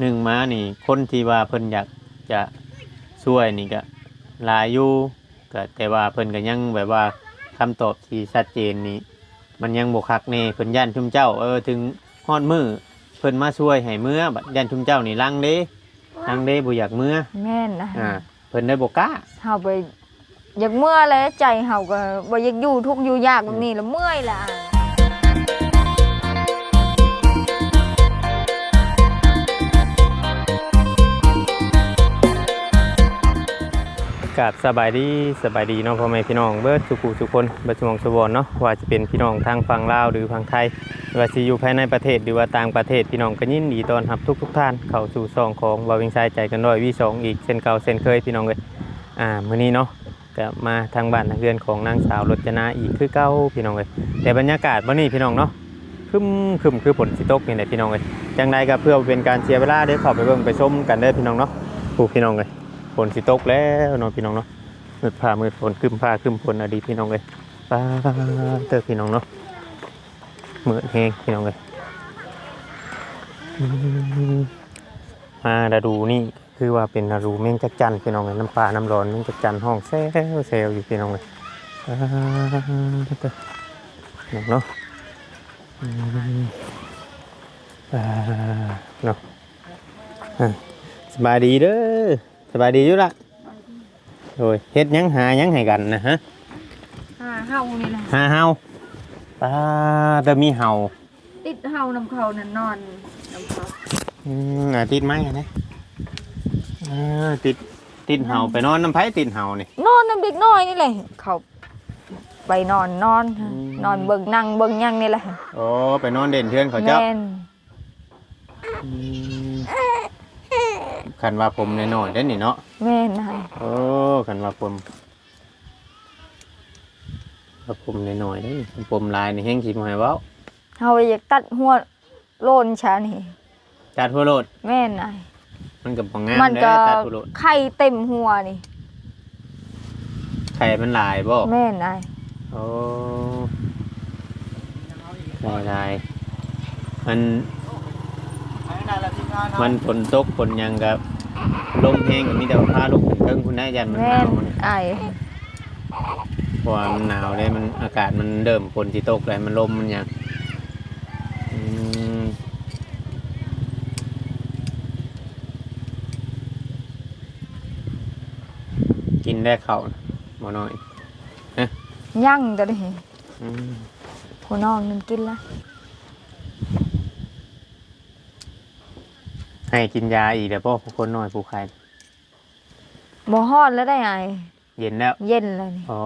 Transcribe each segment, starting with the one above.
หนึ่งมานี่ คนที่ว่าเพิ่นอยากจะช่วยนี่ก็หลายอยู่ก็แต่ว่าเพิ่นก็ยังแบบว่าคำตอบที่ชัดเจนนี่มันยังบ่คักแน่เพิ่นย่านชุมเจ้า เออถึงฮอดมือเพิ่นมาช่วยให้เมื่อบัดย่านชุมเจ้านี่ลังเด้ลังเด้บ่อยากเมื่อแม่นนะอ่าเพิ่นได้บ่กล้าเฮาไปอยากเมื่อแล้วใจเฮาก็บ่อยากอยู่ทุกข์อยู่ยากแบบนี้แล้วเมื่อยล่ะ กับสบายดีสบายดีเนาะพ่อแม่พี่น้องเบิดสุขุสุคนเบิดสมองสุบอนเนาะว่าจะเป็นพี่น้องทางฝั่งลาวหรือฝั่งไทยว่าสิอยู่ภายในประเทศหรือว่าต่างประเทศพี่น้องก็ยินดีต้อนรับทุกทุกท่านเข้าสู่ซองของวาวิงชายใจกันด้อยวีสองอีกเช่นเก่าเช่นเคยพี่น้องเลยอ่ามื้อนี้เนาะก็มาทางบ้านทางเรือนของนางสาวรจนาอีกคือเก่าพี่น้องเลยแต่บรรยากาศวันนี้พี่น้องเนาะคึมคึมคือฝนสิตกนี่แหละพี่น้องเลยจังใดก็เพื่อเป็นการเสียร์เวลาเดี๋ยวเข้าไปเบิ่งไปชมกันเด้อพี่น้องเนาะผู้พี่น้องเลย ฝนสิตกแล้วเนาะพี่น้องเนาะมืดผ้ามืดฝนครึมผ้าครึมฝนอะดีพี่น้องเลยป้าเตอร์พี่น้องเนาะมืดแห้งพี่น้องเลยมาดาดูนี่คือว่าเป็นดาดูแมงจักจันพี่น้องเลยน้ำปลาน้ำร้อนแมงจักจันห้องแซวแซวอยู่พี่น้องเลยป้าเตอร์น้องเนาะป้าเนาะสบายดีเด้อ บายดีอยู่ละโดยเฮ็ดหยังหาหยังให้กันนะฮะหาเฮานี่ล่ะหาเฮาป้าแต่มีเฮาติดเฮานำเขานั่นนอนนำเขาอืมอ่าติดไหมอะนะอ่าติดติดเฮาไปนอนน้ำไผติดเฮานี่ นอนนำเด็กน้อยนี่แหละเขาไปนอนนอน อืม นอนเบิ่งนั่งเบิ่งหยังนี่แหละโอ้ไปนอนเด่นเพื่อนเขาเจ้าแม่นอืม คันว่าผมน้อยๆได้อนี่เนาะแม่นนะโอ้คันว่าผมว่าผมน้อยๆได้อผมลายนี่แห้งสิบ่ให้เว้าเฮาอยากตัดหัวโลนชานี่จัดหัวโลดแม่นนะมันก็บ่งามมันเด้ก็อตัดหัวโลดไข่เต็มหัวนี่ไข่มันหลายบ่แม่นนะโอ้ได้ได้มัน มันฝนตกฝนหยังกับลมแห้งก็มีแต่ว่าพาลูกขึ้นเทิงคุณนายยันมันหแม่นาวนมันไอ้เพราะว่ามันหนาวเลยมันอากาศมันเริ่มฝนที่ตกเลยมันลมมันหยังอืมกินได้ข้าวนะหมอน้อยย่างตัวนี้อืมผู้น้องนึงกินละ ให้กินยาอีกเดี๋ยวพ่อผู้คนน้อยผู้ใครบ่ฮอดแล้วได้ไงเย็นแล้ว เย็นเลยนี่อ๋อ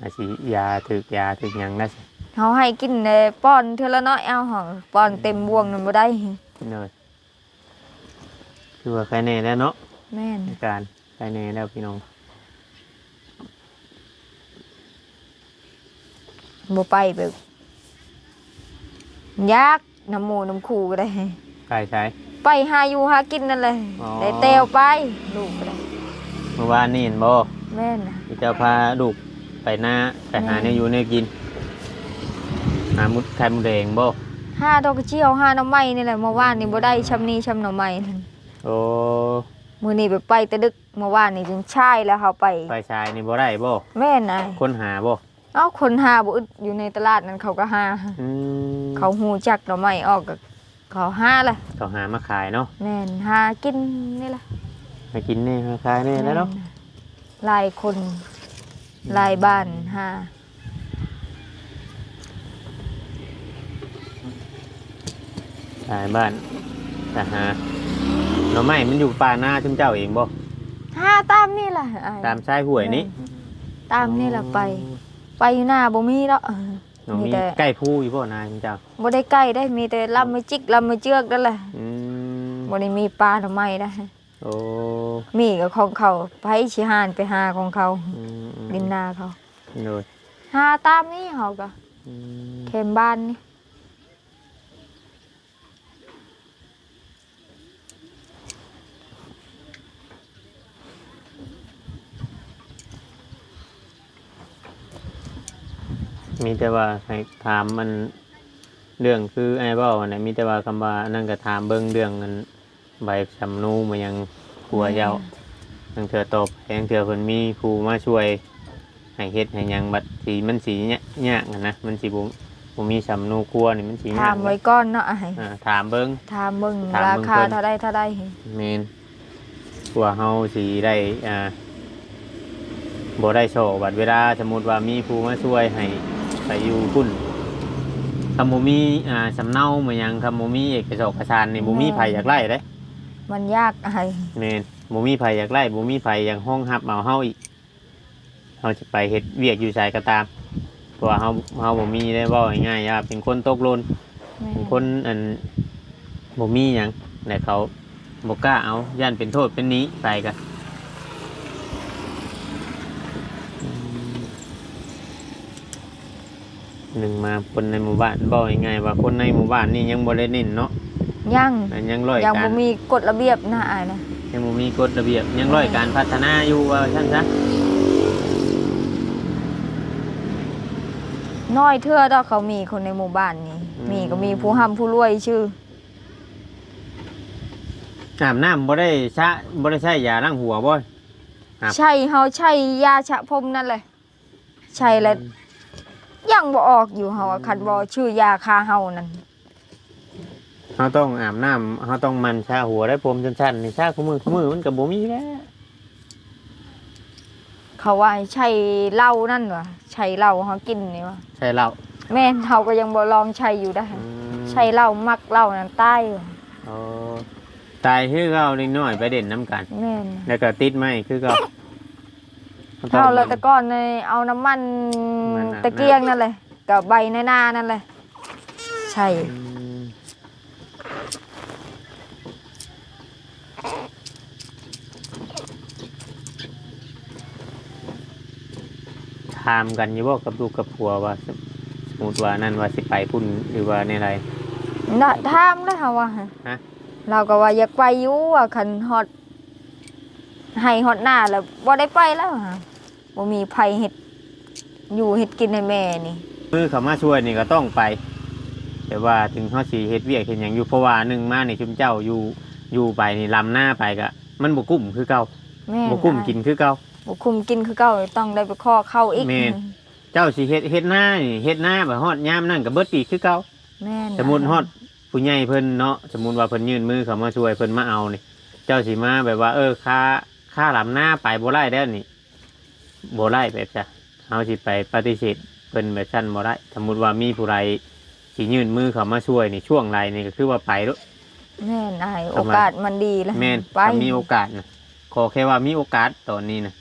อาสิยาถึกยาถึกหยังนะสิเขาให้กินเลยป้อนเท่าละน้อยเอาหอป้อนเต็มบวงนั่นบ่ได้เนยคือว่าใครแน่แล้วเนาะแม่นอาการใครแน่แล้วพี่น้องบ่ไปเบิกยากน้ำหมูน้ำคูก็ได้ใครใช้ ไปหาอยู่หากินนั่นเลยอ๋อ ได้เตวไปลูกก็ได้เมื่อวานนี่เห็นบ่แม่นนะ ที่เจ้าพาลูกไปหน้าไปหาแม่ เนี่ยอยู่เนี่ยกิน หามุดไข่มุดแดงบ่หาดอกกระเจียวหาหน่อไม้นี่แหละเมื่อวานนี่บ่ได้ชำนี้ชำหน่อไม้นั่นโอ้มื้อนี้ไปไปแต่ดึกเมื่อวานนี่จนชายแล้วเขาไปไปชายนี่บ่ได้บ่แม่นนายคนหาบ่เอ้าคนหาบ่อึดอยู่ในตลาดนั้นเขาก็หา อืมเขาฮู้จักหน่อไม้ออกก็เขาหาล่ะเขาหามาขายเนาะแม่นหากินนี่ล่ะมากินนี่มาขายนี่แล้วเนาะหลายคนหลายบ้านหาขายบ้านแต่หาหน่อไม้มันอยู่ป่าหน้าชุมเจ้าเองบ่หาตามนี่ล่ะอ้ายตามชายห้วยนี้ตามนี่ล่ะไป ไปอยู่หน้าบ่มีดอ กหนูมีมีแต่ ใกล้ผู้อยู่บ่นายเจ้าบ่ได้ใกล้ได้มีแต่ลำไม่จิกลำไม่เจือกนั่นแหละอืมบ่ได้มีปลาหน่อไม้ได้ โอ้มีก็ของเขาไปสิหานไปหาของเขา อืมอืมดินนาเขา โดยหาตามนี่เขาก็อืมเข็มบ้านนี่ มีแต่ว่าให้ถามมันเรื่องคือไอ้เว้าอันไหนมีแต่ว่าคำว่านั่นก็ถามเบิ่งเรื่องนั้นใบสำนูมายังครัวเจ้าทั้งเถื่อตบแทงเถื่อเพิ่นมีครูมาช่วยให้เฮ็ดให้หยังบัดสีมันสีเนี้ยยากอะนะมันสิบ่บ่มีสำนูครัวนี่มันสิยากถามไว้ก่อนเนาะอ้ายอ่าถามเบิ่ง ถามเบิ่งถามราเบิ่งคาเพิ่นเท่าใดเท่าใดแม่นกลัวเฮาสิได้อ่าบ่ได้โชว์บัดเวลาสมมุติว่ามีผู้มาช่วยให้ ไปอยู่พุ่นคำบ่มีอ่าสำเนามาหยังคำบ่มีเอกสารเอกสารนี่บ่มีไผอยากไล่เด้มันยากอ้ายแม่นบ่มีไผอยากไล่บ่มีไผอยากห้องรับเอาเฮาอีกเฮาสิไปเฮ็ดเวียกอยู่ไสก็ตามเพราะว่าเฮาเฮาบ่มีได้เว้าง่ายๆว่าเป็นคนตกหล่นแม่เป็นคนอันบ่มีหยังแต่เขาบ่กล้าเอาย่านเป็นโทษเป็นหนี้ไปกัน หนึ่งมาคนในหมู่บ้านบอกง่ายๆว่าคนในหมู่บ้านนี่ยังบ่ได้เน้นเนาะยังแต่ยังร้อยยังกาบ่รมีกฎระเบียบนะอ้ายนะยังบ่มีกฎระเบียบยังร้อยการพัฒนาอยู่ว่าซั่นซะน้อยเทื่อดอกเขามีคนในหมู่บ้านนี่มีก็มีผู้ร่ำผู้รวยชื่อ อาบน้ำบ่ได้ชะบ่ได้ใช้ยาล้างหัวบ่ ครับ ใช่เฮาใช่ยาชะพรมนั่นแหละใช่แล้ว ยังบ่ออกอยู่เฮาอะคันบ่ชื่อยาคาเฮานั่นเฮาต้องอาบน้ำเฮาต้องหมันชาหัวได้ผมสั้นๆนี่ชาคู่มือคู่มือมันก็บ่มีแล้วเขาว่าใช่เหล้านั่นวะใช่เหล้าเฮากินนี่วะใช่เหล้าแม่นเฮาก็ยังบ่ลองใช้อยู่ได้ อืมใช่เหล้ามักเหล้านั่นตายว่ะอ๋อตายคือเขาเล็กน้อยไปเด่นน้ำกัน แม่นแล้วก็ติดไหมคือเขา เท่าแล้วแต่ก่อนในเอาน้ำมันมันอาบน้ำตะเกียงนั่นเลยกับใบในหน้านั่นเลยใช่อืมถามกันอยู่บ่กับลูกกับผัวว่า สมมติว่านั่นว่าสิไปพุ่นหรือว่าในไรน่ะถามแล้วเฮาว่าฮะเราก็ว่าอยากไปอยู่ว่าคันฮอดให้ฮอดหน้าแล้วบ่ได้ไปแล้วฮะ บ่มีไผเฮ็ดอยู่เฮ็ดกินให้แม่นี่ มือเขามาช่วยนี่ก็ต้องไป แต่ว่าถึงเขาสีเฮ็ดเวียกเห็นอย่างอยู่เพราะว่าหนึ่งมานี่ชุมเจ้าอยู่อยู่ไปนี่ลำหน้าไปก็มันบ่กุ้มคือเก่าแม่บ่กุ้มกินคือเก่า บ่คุมกินคือเก่าต้องได้ไปข้อเข้าอีกแม่น เจ้าสิเฮ็ดเฮ็ดหน้านี่เฮ็ดหน้าแบบฮอดยามนั่นก็เบิดปีกคือเก่าแม่นสมมุติฮอดผู้ใหญ่เพิ่นเนาะสมมุติว่าเพิ่นยื่นมือเขามาช่วยเพิ่นมาเอานี่ เจ้าสิมาแบบว่า เออค่าค่าลำหน้าไปบ่ได้แล้วนี่ บ่ได้แบบจ้ะเฮาสิไปปฏิเสธเพิ่นแบบซั่นบ่ได้สมมุติว่ามีผู้ใดสิยื่นมือเขามาช่วยนี่ช่วงไรนี่ก็คือว่าไปแล้วแม่นอายปโอระมาณกาสมันดีแล้วแม่นไปถ้ามีโอกาสนะขอแค่ว่ามีโอกาสตอนนี้นะ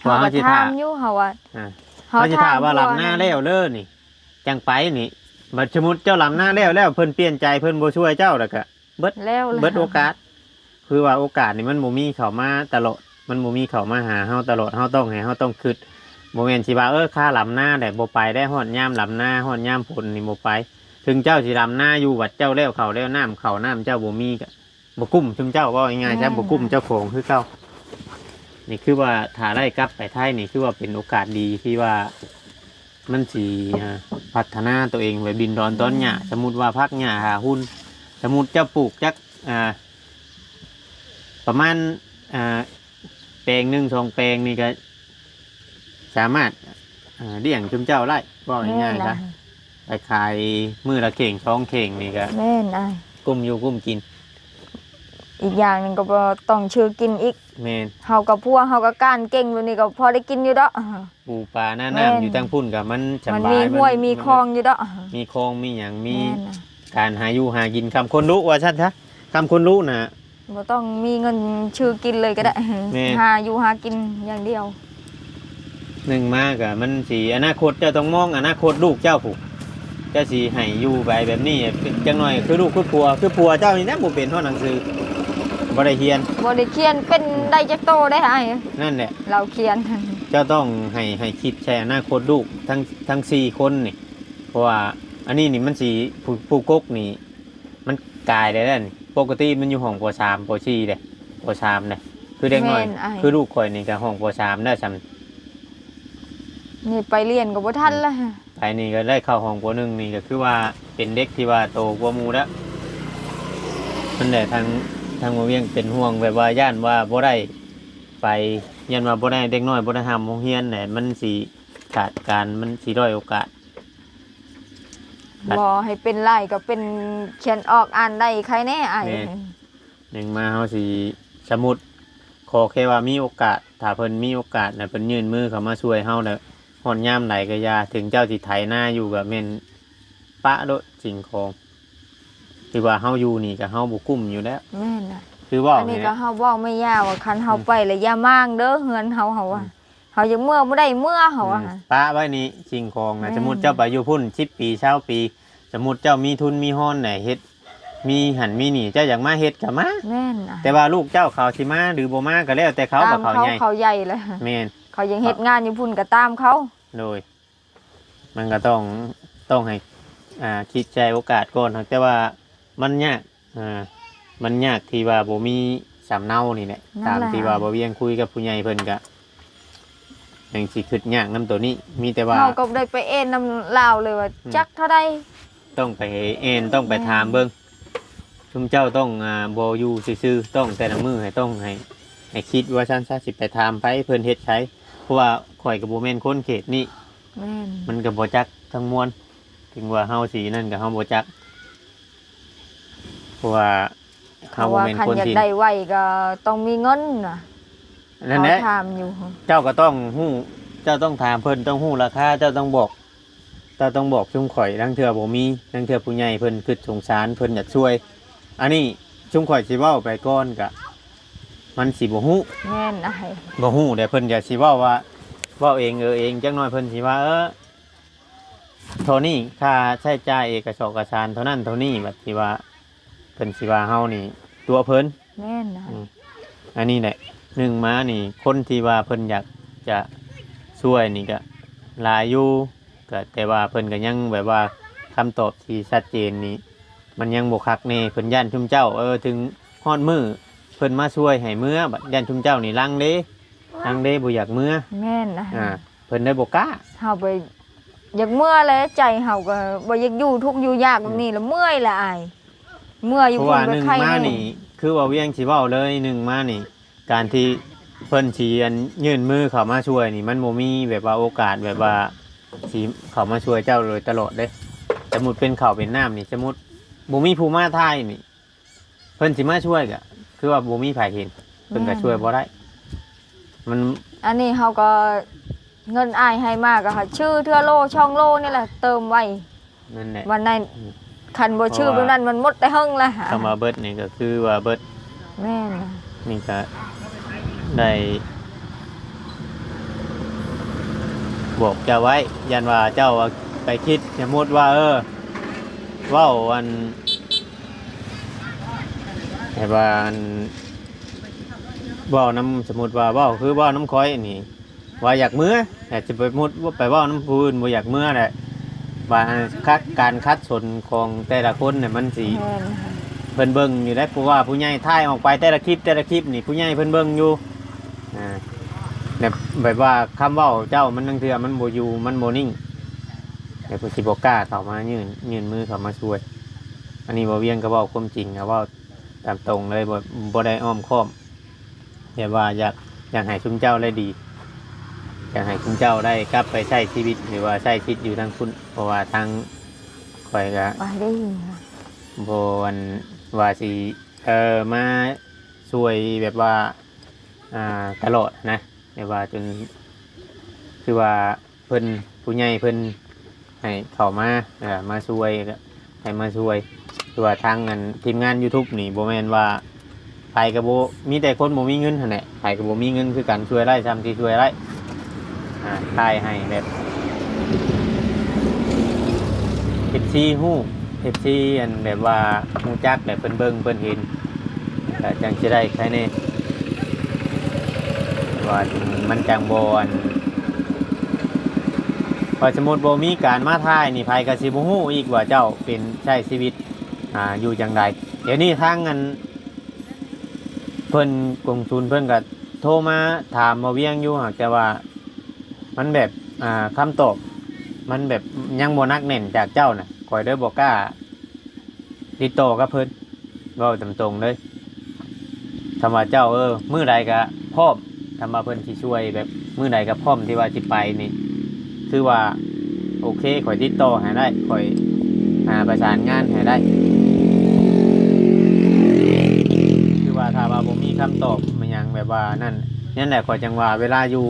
เฮาว่าก็เฮาสิถาท่ามอยู่เฮาว่าอ่าเฮาเขาจะถามว่าอยู่ลำหน้าแล้วเด้อนี่จังไปนี่บัดสมมุติเจ้าลำหน้าแล้วแล้วเพิ่นเปลี่ยนใจเพิ่นบ่ช่วยเจ้าแล้วก็แล้วเบิดโอกาส คือว่าโอกาสนี่มันบ่มีเข้ามาตลอด มันบ่มีเข้ามาหาเฮาตลอดเฮาต้องให้เฮาต้องคิดบ่แม่นสิว่าเออค่าลำหน้าได้บ่ไปได้ฮอดยามลำหน้าฮอดยามฝนนี่บ่ไป ถึงเจ้าสิลำหน้าอยู่วัดเจ้าแล้วเขาแล้วน้ำเขาน้ำเจ้าบ่มีก็บ่กุ้มชุมเจ้าว่าง่ายๆใช่บ่กุ้มเจ้าของคือเก่านี่คือว่าถ้าได้กลับไปไทยนี่คือว่าเป็นโอกาสดีที่ว่ามันสิอ่าพัฒนาตัวเองไปบินดอนต้นหญ้าสมมุติว่าพักหญ้าหาหุ้น สมมุติเจ้าปลูกจักอ่าประมาณอ่า แปลงหนึ่งสองแปลงนี่ก็ สามารถอ่าเลี้ยงชุมเจ้าได้ว่าแม่ง่ายนๆอานะยไปขายมือละเข่งช่องเข่งนี่ก็แม่นอายกุ้มอยู่กุ้มกินอีกอย่างหนึงก็บ่ต้องชื่อกินอีกเมนเฮากับพวกเฮาก็ก้านเก่งแบบนี้ก็พอได้กินอยู่ดอก ปูปลาหน้าแม่น น้ำอยู่ตั้งพุ่นกับมันสมันบายมีห้วยมีคลองอยู่ดอกมีคลองมีอย่างมี แม่นน่ะการหาอยู่หากินคำคนรู้ว่าชัดซะคำคนรู้นะ บ่ต้องมีเงินชื่อกินเลยก็ได้แม่ หาอยู่หากินอย่างเดียว หนึ่งมากอะมันสีอนาคตเจ้าต้องมองอนาคตลูกเจ้าผูกเจ้าสีให้อยู่ไปแบบนี้จังหน่อยคือลูกคือผัวคือผัวเจ้านี่นะบ่เป็นเท่าหนังสือบ่ได้เฮียนบ่ได้เขียนเป็นได้จักโตได้หายนั่นแหละ เราเขียน เจ้าต้องให้ให้คิดใช้อนาคตลูกทั้งทั้งสี่คนนี่ เพราะว่าอันนี้นี่มันสีผู้ผู้กกนี่ มันกลายได้แล้วนี่ ปกติมันอยู่ห้องปสามปสี่เด้ปสามเด้คือเด็กน้อย แม่นอ้าย คือลูกข่อยนี่ก็ห้องปสามได้ซ้นี่ไปเรียนก็บ่ทันละำไปนี่ก็ได้เข้าห้องปหนึ่งนี่ก็คือว่าเป็นเด็กที่ว่าโตกว่าหมูแล้วมันแหละทางทางโมเวียงเป็นห่วงแบบว่าย่านว่าบ่ได้ไปยันว่าบ่ได้เด็กน้อยบ่ได้ทำโรงเรียนแหละมันสีขาดการมันสีด้อยโอกาสครั บบ่ให้เป็นไล่ก็เป็นเขียนออกอ่านได้ใครแน่อ้ายแน่หนึ่งมาเฮาสีสมุดขอแค่ว่ามีโอกาสถ้าเพิ่นมีโอกาสน่ะเพิ่นยื่นมือเข้ามาช่วยเฮาน่ะฮอดยามใดก็อยาถึงเจ้าสิไถหน้าอยู่ก็แม่นปะโดดสิ่งของคือว่าเฮาอยู่นี่ก็เฮาบ่กุ้มอยู่แล้ว แม่นน่ะคือว่าอันนี้นี่ก็นะเฮาเว้าไม่ยาวว่าคันเฮาไปแล้วอย่ามางเด้อเฮือนเฮาเฮาว่า เฮายังเมื่อบ่ได้เมื่อเฮาว่าอืมปะไว้นี่สิ่งของนะแม่นสมมุติเจ้าไปอยู่พุ่น10ปี20ปี สมมุติเจ้ามีทุนมีฮ้อนไหนเฮ็ด มีหันมีหนี่เจ้าอยากมาเฮ็ดก็มาแม่นน่ะแต่ว่าลูกเจ้าเขาสิมาหรือบ่มาก็แล้วแต่เขาตาบ่มเขาเขาใหญ่เขาใหญ่เลยแม่นเขายังเฮ็ดงานอยู่พุ่นก็ตามเขาโดย มันก็ต้องต้องให้อ่าคิดใจโอกาสก่อนแต่ว่ามันยากอ่ามันยากที่ว่าบ่มีสำเนานี่แหละตามที่ว่าบ่เวียงคุยกับผู้ใหญ่เพิ่นก็ ยังสิคิดยากนํตัวนี้ มีแต่ว่าเฮาก็ได้ไปเอ็นนำลาวเลยว่าอืมจักเท่าใดต้องไปเอ็นต้องไปถามเบิ่งชุมเจ้าต้องอ่าบ่อยู่ซื่อๆต้องแต่ละมือให้ต้องให้ให้คิดว่าซั่นซะสิไปถามไปเพิ่นเฮ็ดใช้เพราะว่าข่อยก็บ่แม่นคนเขตนี้แม่นมันก็บ่จักทั้งมวลถึงว่าเฮาสีนั่นก็เฮาบ่จักเพราะว่าเพเฮาราะบ่ว่าแม่นคันคนอยากที่ ได้ไว้ก็ต้องมีเงินน่ะ นั่นแหละเขาถามอยู่เจ้าก็ต้องฮู้เจ้าต้องถามเพิ่นต้องฮู้ราคาเจ้าต้องบอกเจ้าต้องบอกชุมข่อยทั้งเทื่อบ่มีทั้งเทื่อผู้ใหญ่เพิ่นคิดสงสารเพิ่นอยากช่วย อันนี้ชุมข่อยสิเว้าไปก่อนก็มันสิบ่ฮู้แม่นอ้ายบ่ฮู้แต่เพิ่นจะสิเว้าว่าเว้าเองเออเองจักหน่อยเพิ่นสิว่า เออเท่านี้ค่าใช้จ่ายเอกสารเอกสารเท่านั้นเท่านี้บัดที่ว่าเพิ่นสิว่าเฮานี่ ตัวเพิ่นแม่นนะอืมอันนี้แหละ หนึ่งมานี่ คนที่ว่าเพิ่นอยากจะช่วยนี่ก็หลายอยู่ก็แต่ว่าเพิ่นก็ยังแบบว่าคำตอบที่ชัดเจนนี่มันยังบ่คักแน่เพิ่นย่านชุมเจ้า เออถึงฮอดมือเพิ่นมาช่วยให้เมื่อบัดย่านชุมเจ้านี่ลังเด้ลังเด้บ่อยากเมื่อแม่นนะอ่าเพิ่นได้บ่กล้าเฮาไปอยากเมื่อเลยใจเฮาก็บ่อยากอยู่ทุกข์อยู่ยากแบบนี้แล้วเมื่อยละอายเมื่อยอยู่เพราะพุ่ว่านไปหนึ่งไข้มาแน่นี่คือว่าเวียงสิเว้าเลยหนึ่งมานี่ การที่เพิ่นสิอันยื่นมือเข้ามาช่วยนี่มันบ่มีแบบว่าโอกาสแบบว่าสิเข้ามาช่วยเจ้าเลยตลอดเด้สมมุติเป็นข้าวเป็นน้ำนี่สมมุติบ่มีผู้มาทายนี่ เพิ่นสิมาช่วยก็คือว่าบ่มีไผเห็นเพิ่นก็ช่วยบ่ได้ มันอันนี้เฮาก็เงินอายให้มากก็ค่ะ ชื่อเทื่อโลช่องโลนี่แหละเติมไว้นั่นแหละวันนั้นอืมคันบ่ชื่อเพแบราะบว่านั้นมันหมดแต่หึงละคำว่าเบิดนี่ก็คือว่าเบิดแม่นนะนี่ก็ ได้บอกเจ้าไว้ ยันว่าเจ้าไปคิดสมมติว่า เออเว่าอันแต่ว่าอันเว่าน้ำสมมติว่าเว่าคือเว่าน้ำค้อยนี่ว่าอยากเมื่อแต่จะไปมุดว่าไปเว่าน้ำพูนว่าอยากเมื่อแหละว่าคัดการคัดสนของแต่ละคนเนี่ยมันสีแม่นนะเพิ่นเบิ่งอยู่ได้เพราะว่าผู้ใหญ่ถ่ายออกไปแต่ละคลิปแต่ละคลิปนี่ผู้ใหญ่เพิ่นเบิ่งอยู่ อ่าแบบแบบว่าคำเว้าเจ้ามันนั่งเทื่อมันบ่อยู่มันบ่นิ่งแต่ผู้สิบ่กล้าเข้ามายื่นยื่นมือเข้ามาช่วย อันนี้บ่เวียงก็เว้าความจริงนะเว้าตามตรงเลยบ่บ่ได้อ้อมค้อมแต่ว่าอยากอยากให้ชุมเจ้าได้ดีอยากให้ชุมเจ้าได้กลับไปใช้ชีวิตหรือว่าใช้ชีวิตอยู่ทางคุณเพราะว่าทางข่อยก็ไปได้บวันว่าสิเออมาช่วยแบบว่า อ่าตลอดนะแบบว่าจนคือว่าเพิ่นผู้ใหญ่เพิ่นให้เข้ามาเออมาช่วยให้มาช่วยคือว่าทางงานทีมงาน YouTube นี่บ่แม่นว่าไผก็บ่มีแต่คนบ่มีเงินหั่นแหละไผก็บ่มีเงินคือกันช่วยได้ซ้ำที่ช่วยได้อ่าทายให้แบบเอฟซีฮู้เอฟซีอันแบบว่าฮู้จักแบบเพิ่นเบิ่งเพิ่นเห็นจังสิได้ใครแน่ ว่ามันจังบอันพอสมมุติบ่มีการมาท่ายนี่ไผก็สิบ่ฮู้อีกว่าเจ้าเป็นใช้ชีวิตอ่าอยู่จังใดเดี๋ยวนี้ทางอันเพิ่นกงทุนเพิ่นก็โทรมาถามมาเวียงอยู่หากแต่ว่ามันแบบอ่าคำตอบมันแบบยังบ่นักแน่นจากเจ้าน่ะข่อยด้อบ่กล้าติดต่อกับเพิ่นเว้าตรงเลยถ้าว่าเจ้าเออมือใดก็พร้อม ถ้าว่าเพิ่นสิช่วยแบบมื้อใดก็พร้อมที่ว่าสิไปนี่คือว่าโอเคข่อยติดต่อให้ได้ข่อยหาประสานงานให้ได้ คือว่าถ้าว่าผมมีคำตอบมันหยังแบบว่านั่นนั่นแหละข่อยจังว่าเวลาอยู่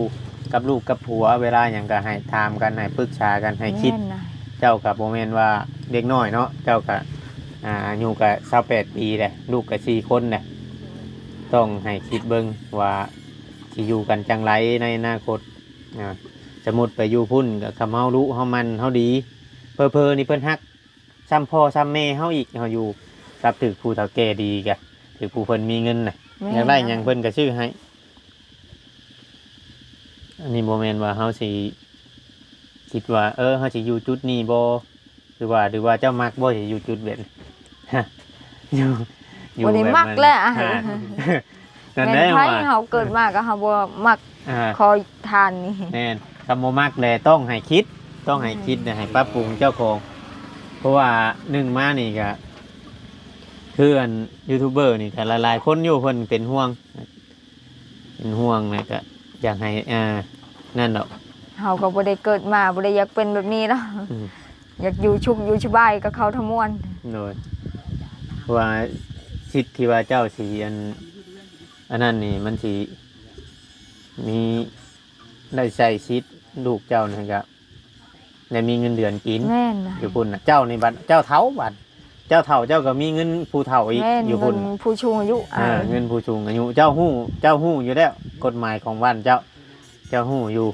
กับลูกกับผัว เวลาหยังก็ให้ถามกันให้ปรึกษากันให้คิดแม่นนะเจ้ากับโมเมนว่าเด็กน้อยเนาะเจ้ากับอ่าอายุกับสาแปดปีแหละลูกกับสี่คนแหละต้องให้คิดเบิ้งว่า ที่อยู่กันจังไรในอนาคตนะสมมติไปอยู่พุ่นกับคำเฮารู้เฮามันเฮาดี เพอเพอๆนี่เพิ่นฮักซ้ำพ่อซ้ำแม่เฮาอีกเฮาอยู่กับถือผู้เฒ่าแก่ดีกะถือผู้เพิ่นมีเงินน่ะแม่นอยากได้หยังเพิ่นก็ชื่อให้ อันนี้โมเมนว่าเฮาสิคิดว่า เออเฮาสิอยู่จุดนี้บ่หรือว่าหรือว่าเจ้ามักบ่สิอยู่จุดแบบนี้ฮะอยู่อยู่บ่ได้แบบมักแหละ อะอ่านั่นแม่ได้นไผว่าเฮาเกิดมาก็เฮาบ่มักอ่าคอยทานนี่แน่นคำบ่มักแลต้องให้คิด ต้องให้คิดนะให้ปรับปรุงเจ้าของ เพราะว่าหนึ่งมานี่ก็คืออันยูทูบเบอร์นี่แต่หลายๆคนอยู่เพิ่นเป็นห่วง เป็นห่วงนะก็อยากให้อ่านั่นดอก เฮาก็บ่ได้เกิดมาบ่ได้อยากเป็นแบบนี้เนาะอืม อยากอยู่ชุกอยู่สบายกับเขาทั้งมวลโดยว่าสิทธิ์ที่ว่าเจ้าสีอัน อันนั้นนี่มันสีมีได้ใช้ชิดลูกเจ้านี่ครับได้มีเงินเดือนกินแม่นนะอยู่พุ่นนะเจ้าในบัตรเจ้าเท้าบัตรเจ้าเท่าเจ้าก็มีเงินผู้เท่าอีกแม่นอยู่เงิพุ่นนผู้ชูอายุอ่าอ่าเงินผู้สูงอายุเจ้าหู้เจ้าหู้อยู่แล้วกฎหมายของบ้านเจ้า เจ้าหู้อยู่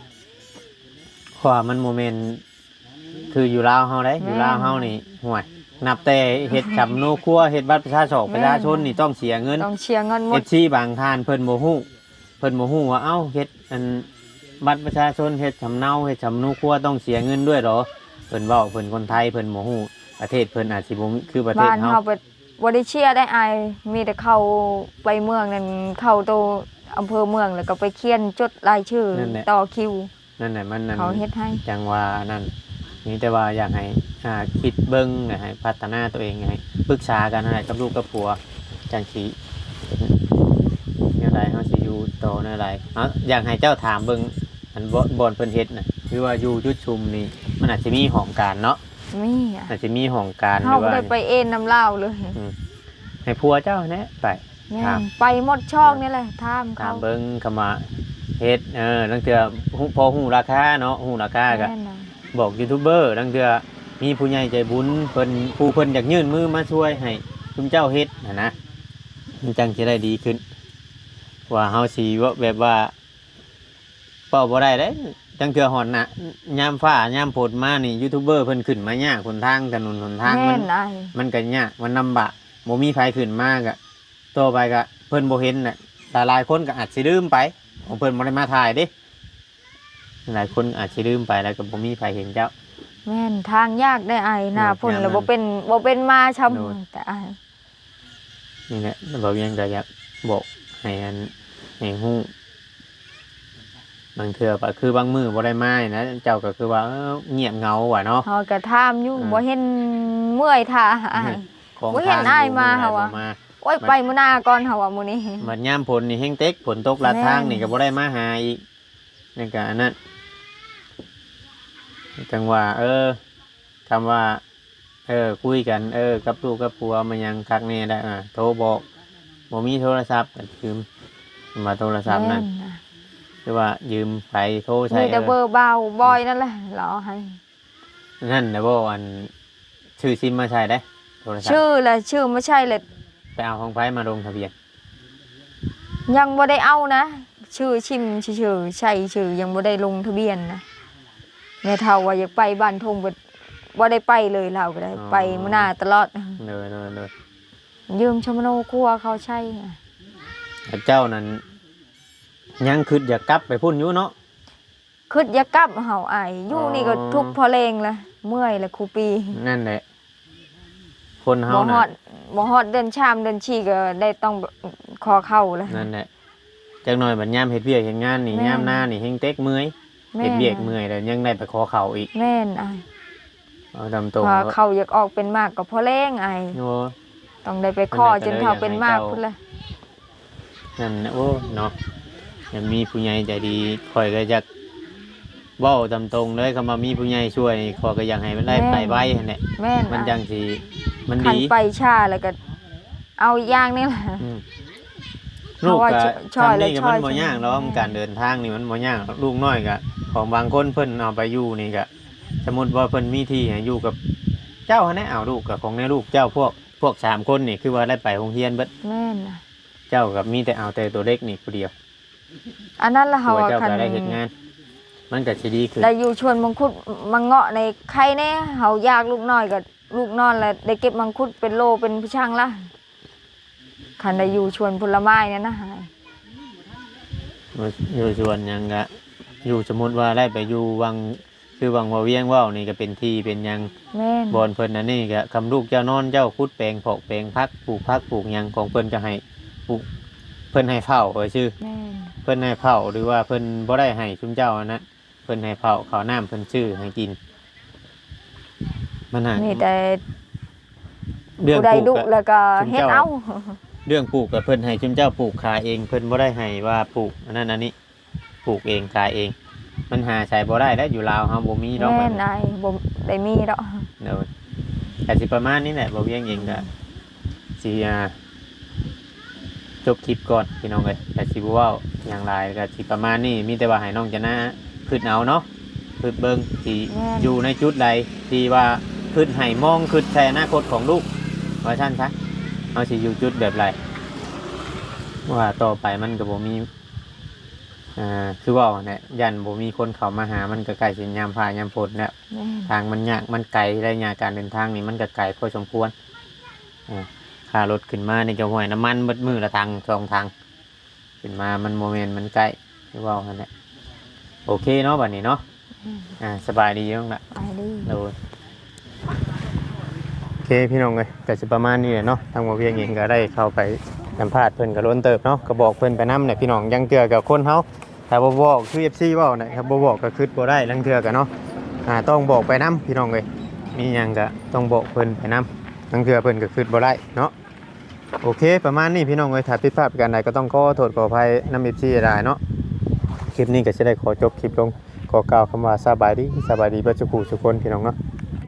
เพราะว่ามันโมเมนต์คืออยู่ลาวเฮาได้อยู่ลาวเฮานี่ห่วย นับแต่เฮ็ดจำโนครัวเฮ็ดบัตรประชาชนประชาชนนี่ต้องเสียเงินต้องเชียร์เงินหมเอดฟซีบางท่านเพิ่นบ่ฮู้เพิ่นบ่ฮู้ว่าเอ้าเฮ็ดอันบัตรประชาชนเฮ็ดสำเนาเฮ็ดสำโนครัวต้องเสียเงินด้วยเหรอเพิ่นเว้าเพิ่นคนไทยเพิ่นบ่ฮู้ประเทศเพิ่นอาจสิบ่มีคือประเทศบ้านเฮาเฮาไปบ่ได้เชียร์ได้อายมีแต่เข้าไปเมืองนั่นเข้าโตอำเภอเมืองแล้วก็ไปเขียนจดรายชื่อต่อคิว นั่นแหละมันนั่นเขาเฮ็ดให้ จังว่านั่น นี่แต่ว่าอยากให้อ่าคิดเบิ่งอยากให้พัฒนาตัวเองอยากให้ปรึกษากันอะไรกับลูกกับผัวจังสิเนี่ยไรเฮาสิอยู่ต่อเนี่ยไรเอ้าอยากให้เจ้าถามเบิ่งอันบ่บ่อนเพิ่นเฮ็ดน่ะคือว่าอยู่จุดชุมนี่มันอาจจะมีห้องการเนาะมีอะอาจจะมีห้องการหเฮารือบ่ว่าได้ไปเอ็นน้ำลาวเลยให้ผัวเจ้าแนะไปแม่ครับนไปหมดช่องนี่แหละถามตาเขามเบิ่งคำว่าเฮ็ดเออลังเทื่อฮู้พอฮู้ราคาเนาะฮู้ราคาก็แม่นน่ะ บอกยูทูบเบอร์ลังเทื่อมีผู้ใหญ่ใจบุญเพิ่นผู้เพิ่นอยากยื่นมือมาช่วยให้คุณเจ้าเฮ็ดนะนะมันจังจะได้ดีขึ้น ว่าเฮาสิว่าแบบว่าเป้าบ่ได้เด้จังเทื่อหอนน่ะยามฟ้ายามฝนมานี่ยูทูบเบอร์เพิ่นขึ้นมายากคนทางถนนหนทางแม่มันนอ้ายมันก็ยากมันลำบากบ่มีไผขึ้นมากอะต่อไปก็เพิ่นบ่เห็นน่ะแต่หลายคนก็อาจสิลืมไปของเพิ่นบ่ได้มาถ่ายเด้ หลายคนอาจสิลืมไปแล้วก็บ่มีไผเห็นเจ้า แม่นทางยากได้อายหน้าโอ้ยพ่นยามแล้วนั้บ่นเป็นบ่เป็นมาช้ำโดนแต่อายนี่แหละบ่เวียงก็อยากบอกให้อันให้ฮู้บางเทื่อก็คือบางมื้อบ่ได้มานะ เจ้าก็คือว่าเอ้อเงียบเหงาว่ะเนาะ เฮาก็ถามอยู่อืม บ่เห็นเมื่อยท่าอายของบ่เห็นทางอ้ายมาอยู่เหรอวะ บ่มาโอ้ยไปมื้อหน้าก่อนเฮาว่ามื้อนี้ บัดยามฝนนี่แฮงเต็กฝนตกลาดทางนี่ก็บ่ได้มาหาอีกนี่ก็อันนั้น จังว่า เออคำว่า เออ คุยกัน เออ กับลูกกับผัวมันยังคักแน่ได้อะโทรบอกบ่มีโทรศัพท์ก็ยืมมาโทรศัพท์นั่นแม่น่ะคือว่ายืมไปโทรใช้มีแต่เอเบออร์เบาบอยนั่นแหละรอให้นั่นนะบ่อันชื่อซิมมาใช้ได้โทรศัพท์ชื่อแหละชื่อไม่ใช่เลยไปเอาของไผมาลงทะเบียน ยังบ่ได้เอานะ ชื่อชิมชื่อๆใช่ชื่อยังบ่ได้ลงทะเบียนนะ แม่เฒ่าว่าอยากไปบ้านทงบ่บ่ได้ไปเลยเราก็ได้ไปมื้อหน้าตลอด เลยเลยเลยยืมชมโนครัวเขาใช่อะแต่เจ้านั้นยังคิดอยากกลับไปพุ่นอยู่เนาะ คิดอยากกลับเฮาอายอยู่นี่ก็อ๋อทุกข์พอแรงละเมื่อยละครูปีนั่นแหละ คนเฮาบ่ฮน่ะอดบ่ฮอดเดินชามเดินชีก็ได้ต้องคอเข้าแล้วนั่นแหละจักหน่อยบัดยามเฮ็ดเวียกเฮ็ดงานนี่แม่น ยามหน้านี่เฮงเต็กเมื่อย แม่เฮ็ดนเวียกเมื่อยแล้วยังได้ไปขอเขาอีกแม่นไอเอาดำตรงพอเขาอยากออกเป็นมากก็พอแรงไอโอ้ ต้องได้ไปข้อจนเขาเป็นมากเพิ่พุ่นนน่ะละนั่นน่ะโอ้เนาะยังมีผู้ใหญ่ใจดีคอยก็อยากเว้าตามตรงเลยคำว่ามีผู้ใหญ่ช่วยขอยก็อยากให้มันได้ไปไว้นั่นแหละแม่นมันอ้ายจังสิมันคันดีไปชาแล้วก็ เอาอีกอย่างนี่แหละ อืมเพ ลูกราะว่าก็ช่อยทำนี่ก็ช่มัอยนบ่ยากช่วยเนาะมันการเดินทางนี่มันบ่ยากลูกน้อยก็ของบางคนเพิ่นเอาไปอยู่นี่ก็สมมุติว่าเพิ่นมีที่ให้อยู่กับเจ้าหั้นแหละเอาลูกกับของในลูกเจ้าพวกพวกสามคนนี่คือว่าได้ไปโรงเรียนเบิดแม่นน่ะเจ้ากับมีแต่เอาแต่ตัวเล็กนี่ผู้เดียวอันนั้นละตัเฮาวเจ้าคันก็ได้เฮ็ดงาน มันก็สิดีขึ้นได้อยู่ชวนมังคุดมังเงาะในใครแน่เฮาอยากลูกน้อยกับลูกนอนแล้วได้เก็บมังคุดเป็นโลเป็นผู้ช่างละ คันได้อยู่ชวนผลไม้เนี่ยนะหายอยู่ส่วนหยังก็อยู่สมมุติว่าได้ไปอยู่วังคือวังว่าเวียงว่าวนี่ก็เป็นที่เป็นหยังแม่นบอนเพิ่นอันนี้ก็คำลูกเจ้านอนเจ้าคุดแปลงเพาะแปลงพักปลูกพักปลูกหยังของเพิ่นจะให้ปลูกเพิ่นให้เผาเออชื่อ แม่นเพิ่นให้เผาหรือว่าเพิ่นบ่ได้ให้ชุมเจ้าอันนะเพิ่นให้เผาข้าวน้ำเพิ่นชื่อให้กิน มันน่ะมีแต่เรื่องผู้ใดปลูดุกอะ แล้วก็ชุมเฮ็ดเจ้าเอา เรื่องปลูกกับเพิ่นให้ชุมเจ้าปลูกขายเอง เพิ่นบ่ได้ให้ว่าปลูกอันนั้นอันนี้ปลูกเองขายเอง มันหาใช้บ่ได้แล้วอยู่ลาวเฮาบ่มีดอกแม่แบบนนี้นายบ่ได้มีดอกเดี๋ยวแต่สิประมาณนี้แหละบ่เวียงเองก็สิอ่าจบคลิปก่อนพี่น้องเอ้ยแต่สิบ่เว้าอย่างไรก็สิประมาณนี้มีแต่ว่าให้น้องจะนะคิดเอาเนาะคิดเบิ่งสิแม่นอยู่ในจุดใดที่ว่าคิดให้มองคิดแทนอนาคตของลูกว่าซั่นซะ เอาสิอยู่จุดแบบไรว่าต่อไปมันก็บ่มีอ่าคือเว่าเนี่ยยันบ่มีคนเข้ามาหามันก็ใกล้สิยามพายามฝนแล้วแม่นทางมันยากมันไกลระยะการเดินทางนี่มันก็ไกลพอสมควรอ่าค่ารถขึ้นมานี่ก็ห่วยน้ำมันเบิดมือละทางสองทางขึ้นมามันโมเมนต์มันใกล้ที่ว่ากันแหละโอเคเนาะบัดนี้เนาะอ่าสบายดีเนาะละ ไปดิ โดยโอเค พี่น้องเลยก็จะประมาณนี้เนาะทางหมอเวียงเองก็ได้เข้าไปสัมภาษณ์เพิ่นก็ล้นเติบเนาะก็บอกเพิ่นไปนํเนี่ยพี่น้องยังเตือกับคนเฮาถ้าบ่บอกคือ FC เว้าเนี่ยครับบ่บอกก็คิดบ่ได้ลังเทือกันเนาะอ่าต้องบอกไปน้ำพี่น้องเลยมีหยังก็ต้องบอกเพิ่นไปน้ำทั้งเทื่อเพิ่นก็คืดบ่ได้เนาะโอเค ประมาณนี้พี่น้องเลยถ้าผิดพลาดประการใดก็ต้องขอโทษขออภัยน้ำเอิบซี่ได้เนาะคลิปนี้ก็จะได้ขอจบคลิปลงขอกล่าวคำว่าสบายดีสบายดีเพื่อสุขุสุคนพี่น้องเนาะ